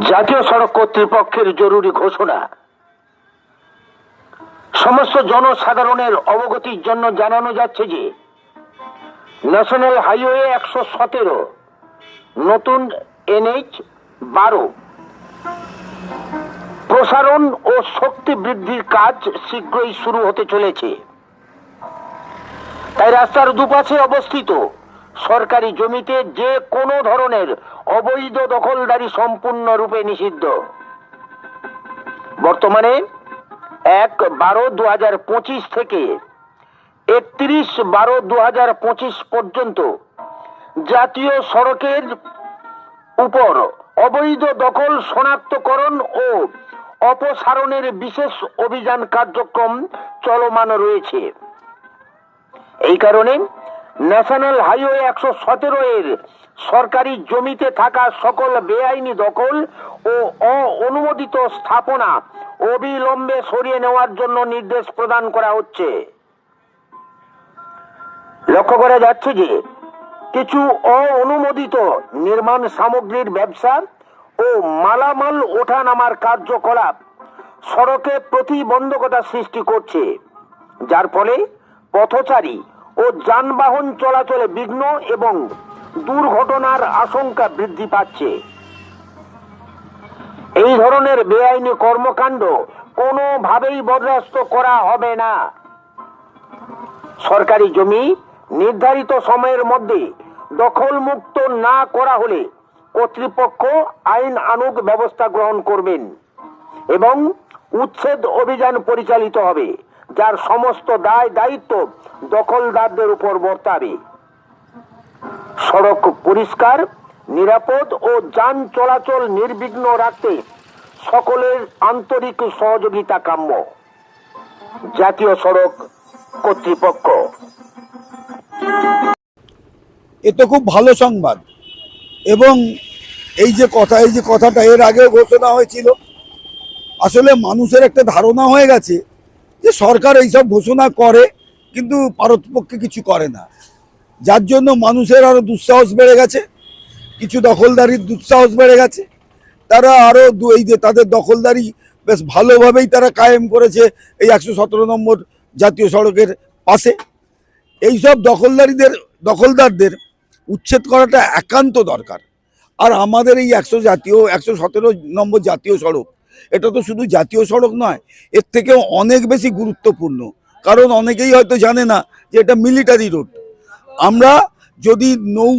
জাতীয় সড়ক কর্তৃপক্ষের জরুরি ঘোষণা। সমস্ত জনসাধারণের অবগতির জন্য জানানো যাচ্ছে যে ন্যাশনাল হাইওয়ে একশো সতেরো, নতুন এনএইচ বারো। প্রসারণ ও শক্তি বৃদ্ধির কাজ শীঘ্রই শুরু হতে চলেছে। তাই রাস্তার দুপাশে অবস্থিত সরকারি জমিতে যে কোনো ধরনের অবৈধ দখলদারি সম্পূর্ণরূপে নিষিদ্ধ। বর্তমানে এক বারো দু হাজার পঁচিশ থেকে একত্রিশ বারো দু হাজার পঁচিশ পর্যন্ত জাতীয় সড়কের উপর অবৈধ দখল শনাক্তকরণ ও অপসারণের বিশেষ অভিযান কার্যক্রম চলমান রয়েছে। এই কারণে ন্যাশনাল হাইওয়ে একশো সতেরো এর সরকারি জমিতে থাকা সকল বেআইনি দখল ও অনুমোদিত স্থাপনা অবিলম্বে সরিয়ে নেওয়ার জন্য নির্দেশ প্রদান করা হচ্ছে। লক্ষ্য করা যাচ্ছে যে, কিছু অনুমোদিত নির্মাণ সামগ্রীর ব্যবসা ও মালামাল ওঠানামার কার্যকলাপ সড়কে প্রতিবন্ধকতা সৃষ্টি করছে, যার ফলে পথচারী ও যানবাহন চলাচলে বিঘ্ন এবং দুর্ঘটনার আশঙ্কা বৃদ্ধি পাচ্ছে। এই ধরনের বেআইনি কর্মকাণ্ড কোনোভাবেই বরদাস্ত করা হবে না। সরকারি জমি নির্ধারিত সময়ের মধ্যে দখলমুক্ত না করা হলে কর্তৃপক্ষ আইন আনুক ব্যবস্থা গ্রহণ করবেন এবং উচ্ছেদ অভিযান পরিচালিত হবে। যার সমস্ত দায় দায়িত্ব দখলদারদের উপর বর্তাবে। সড়ক পরিষ্কার, নিরাপদ ও যান চলাচল নির্বিঘ্ন রাখতে সকলের আন্তরিক সহযোগিতা কাম্য। জাতীয় সড়ক কর্তৃপক্ষ। এ তো খুব ভালো সংবাদ। এবং এই যে কথা, এই যে কথাটা এর আগেও ঘোষণা হয়েছিল। আসলে মানুষের একটা ধারণা হয়ে গেছে যে সরকার এইসব ঘোষণা করে, কিন্তু পারতপক্ষে কিছু করে না। যার জন্য মানুষের আরও দুঃসাহস বেড়ে গেছে, কিছু দখলদারির দুঃসাহস বেড়ে গেছে। তারা আরও এই যে তাদের দখলদারি বেশ ভালোভাবেই তারা কায়েম করেছে এই একশো সতেরো নম্বর জাতীয় সড়কের পাশে। এইসব দখলদারিদের দখলদারদের উচ্ছেদ করাটা একান্ত দরকার। আর আমাদের এই একশো জাতীয় একশো সতেরো নম্বর জাতীয় সড়ক এটা তো শুধু জাতীয় সড়ক নয়, এর থেকেও অনেক বেশি গুরুত্বপূর্ণ। কারণ অনেকেই হয়তো জানে না যে এটা মিলিটারি রোড আমরা যদি নৌ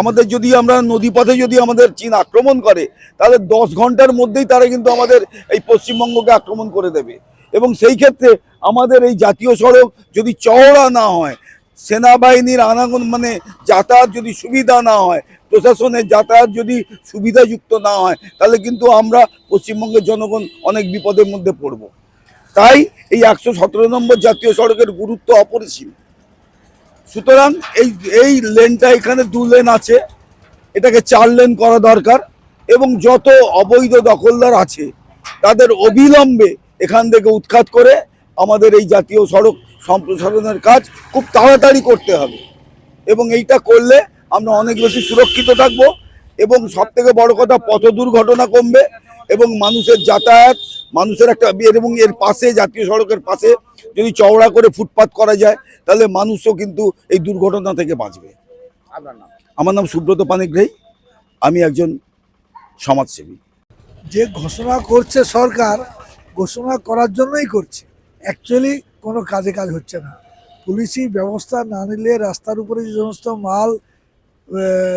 আমাদের যদি আমরা নদীপথে যদি আমাদের চীন আক্রমণ করে, তাহলে দশ ঘণ্টার মধ্যেই তারা কিন্তু আমাদের এই পশ্চিমবঙ্গকে আক্রমণ করে দেবে। এবং সেই ক্ষেত্রে আমাদের এই জাতীয় সড়ক যদি চওড়া না হয়, সেনাবাহিনীর আনাগন মানে যাতায়াত যদি সুবিধা না হয় প্রশাসনের যাতায়াত যদি সুবিধাযুক্ত না হয়, তাহলে কিন্তু আমরা পশ্চিমবঙ্গের জনগণ অনেক বিপদের মধ্যে পড়ব। তাই এই একশো সতেরো নম্বর জাতীয় সড়কের গুরুত্ব অপরিসীম। সুতরাং এই এই লেনটা এখানে দু লেন আছে, এটাকে চার লেন করা দরকার এবং যত অবৈধ দখলদার আছে, তাদের অবিলম্বে এখান থেকে উৎখাত করে আমাদের এই জাতীয় সড়ক সম্প্রসারণের কাজ খুব তাড়াতাড়ি করতে হবে। এবং এইটা করলে আমরা অনেক বেশি সুরক্ষিত থাকব এবং সব থেকে বড় কথা পথ দুর্ঘটনা কমবে এবং মানুষের যাতায়াত মানুষের একটা এবং এর পাশে জাতীয় সড়কের পাশে যদি চওড়া করে ফুটপাত করা যায় তাহলে মানুষও কিন্তু এই দুর্ঘটনা থেকে বাঁচবে। আমার নাম সুব্রত পানিগ্রাহী। আমি একজন সমাজসেবী। যে ঘোষণা করছে সরকার ঘোষণা করার জন্যই করছে। অ্যাকচুয়ালি কোনো কাজে কাজ হচ্ছে না। পুলিশি ব্যবস্থা না নিলে রাস্তার উপরে যে সমস্ত মাল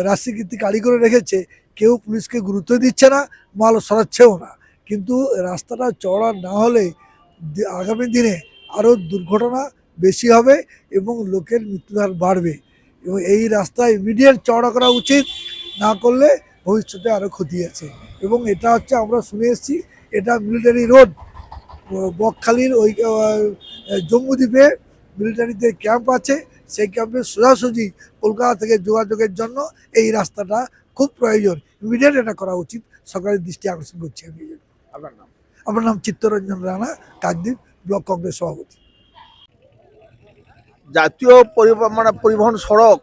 রাস্তাকৃতি গাড়ি করে রেখেছে, কেউ পুলিশকে গুরুত্ব দিচ্ছে না, মাল সরাচ্ছেও না। কিন্তু রাস্তাটা চড়া না হলে আগামী দিনে আরও দুর্ঘটনা বেশি হবে এবং লোকের মৃত্যুহার বাড়বে। এবং এই রাস্তা ইমিডিয়েট চওড়া করা উচিত, না করলে ভবিষ্যতে আরও ক্ষতি আছে। এবং এটা হচ্ছে আমরা শুনে এসেছি, এটা মিলিটারি রোড বকখালির ওই জম্মুদ্বীপে মিলিটারিতে ক্যাম্প আছে। সেই ক্যাম্পে সোজাসুজি কলকাতা থেকে যোগাযোগের জন্য এই রাস্তাটা খুব প্রয়োজন। ইমিডিয়েট এটা করা উচিত। সরকারের দৃষ্টি আকর্ষণ করছি আমি। আপনার নাম? আমার নাম চিত্তরঞ্জন রানা, কাকদ্বীপ ব্লক কংগ্রেস সভাপতি। জাতীয় মানে পরিবহন সড়ক,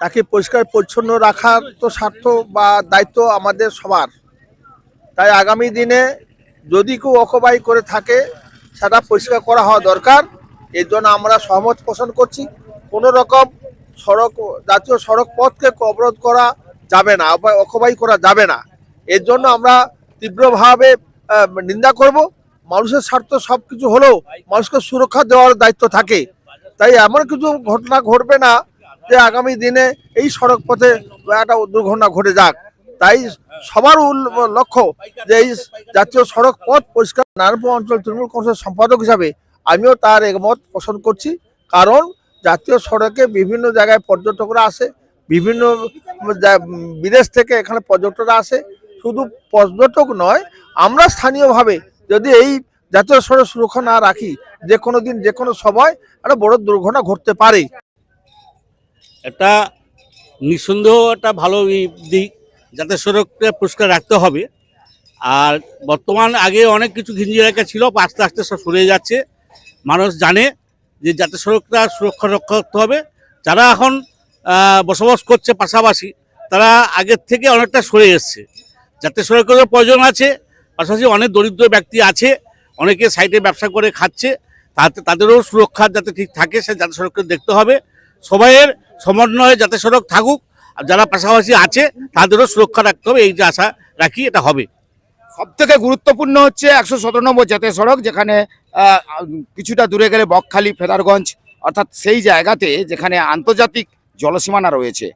তাকে পরিষ্কার, পরিচ্ছন্ন রাখার তো স্বার্থ বা দায়িত্ব আমাদের সবার। তাই আগামী দিনে যদি কেউ অকবাই করে থাকে, সেটা পরিষ্কার করা হওয়া দরকার। এর জন্য আমরা সহমত পোষণ করছি। কোনো রকম সড়ক, জাতীয় সড়ক পথকে অবরোধ করা যাবে না অকবাই করা যাবে না। এর জন্য আমরা তীব্রভাবে নিন্দা করব। মানুষের স্বার্থ সব কিছু হলেও মানুষকে সুরক্ষা দেওয়ার দায়িত্ব থাকে। তাই এমন কিছু ঘটনা ঘটবে না যে আগামী দিনে এই সড়ক পথে একটা দুর্ঘটনা ঘটে যাক। তাই সবার লক্ষ্য যে এই জাতীয় সড়ক পথ পরিষ্কার নারায়ণপুর অঞ্চল তৃণমূল কংগ্রেসের সম্পাদক হিসাবে আমিও তার একমত পোষণ করছি। কারণ জাতীয় সড়কে বিভিন্ন জায়গায় পর্যটকরা আসে, বিভিন্ন বিদেশ থেকে এখানে পর্যটকরা আসে। শুধু পর্যটক নয়, আমরা স্থানীয়ভাবে যদি এই জাতীয় সড়ক সুরক্ষা না রাখি, যে কোনো দিন, যে কোনো সময় একটা বড় দুর্ঘটনা ঘটতে পারে। একটা নিঃসন্দেহ একটা ভালো দিক যাতে সড়কটা পরিষ্কার রাখতে হবে। আর বর্তমান আগে অনেক কিছু ঘিঞ্জি এলাকা ছিল, আস্তে আস্তে সব সরে যাচ্ছে। মানুষ জানে যে যাতে সড়কটা সুরক্ষা রক্ষা করতে হবে। যারা এখন বসবাস করছে পাশাপাশি, তারা আগের থেকে অনেকটা সরে এসছে। যাতে সড়কেরও প্রয়োজন আছে, পাশাপাশি অনেক দরিদ্র ব্যক্তি আছে, অনেকে সাইডে ব্যবসা করে খাচ্ছে, তাতে, তাদেরও সুরক্ষা যাতে ঠিক থাকে, সে যাতে সড়ককে দেখতে হবে। সবাইয়ের সমন্বয়ে যাতে সড়ক থাকুক, আর যারা পাশাপাশি আছে, তাদেরও সুরক্ষা রাখতে হবে, এই যে আশা রাখি এটা হবে। সব থেকে গুরুত্বপূর্ণ হচ্ছে একশো সতেরো নম্বর জাতীয় সড়ক, যেখানে কিছুটা দূরে গেলে বকখালি, ফেদারগঞ্জ, অর্থাৎ সেই জায়গাতে যেখানে আন্তর্জাতিক জলসীমানা রয়েছে।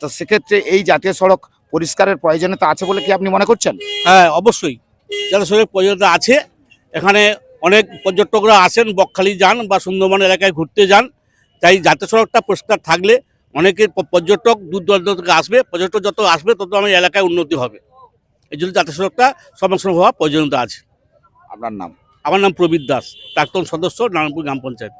তো সেক্ষেত্রে এই জাতীয় সড়ক পরিষ্কারের প্রয়োজনীয়তা আছে বলে কি আপনি মনে করছেন? হ্যাঁ অবশ্যই। জাতীয় সড়ক প্রয়োজনীয়তা আছে। এখানে অনেক পর্যটকরা আসেন, বকখালি যান বা সুন্দরবন এলাকায় ঘুরতে যান। তাই জাতীয় সড়কটা পরিষ্কার থাকলে অনেকে পর্যটক দূর দূরান্ত থেকে আসবে। পর্যটক যত আসবে, তত আমার এলাকায় উন্নতি হবে। এই জন্য জাতীয় সড়কটা সংরক্ষণ হওয়া প্রয়োজনীয়তা আছে। আপনার নাম? আমার নাম প্রবীর দাস প্রাক্তন সদস্য নারায়ণপুর গ্রাম পঞ্চায়েত।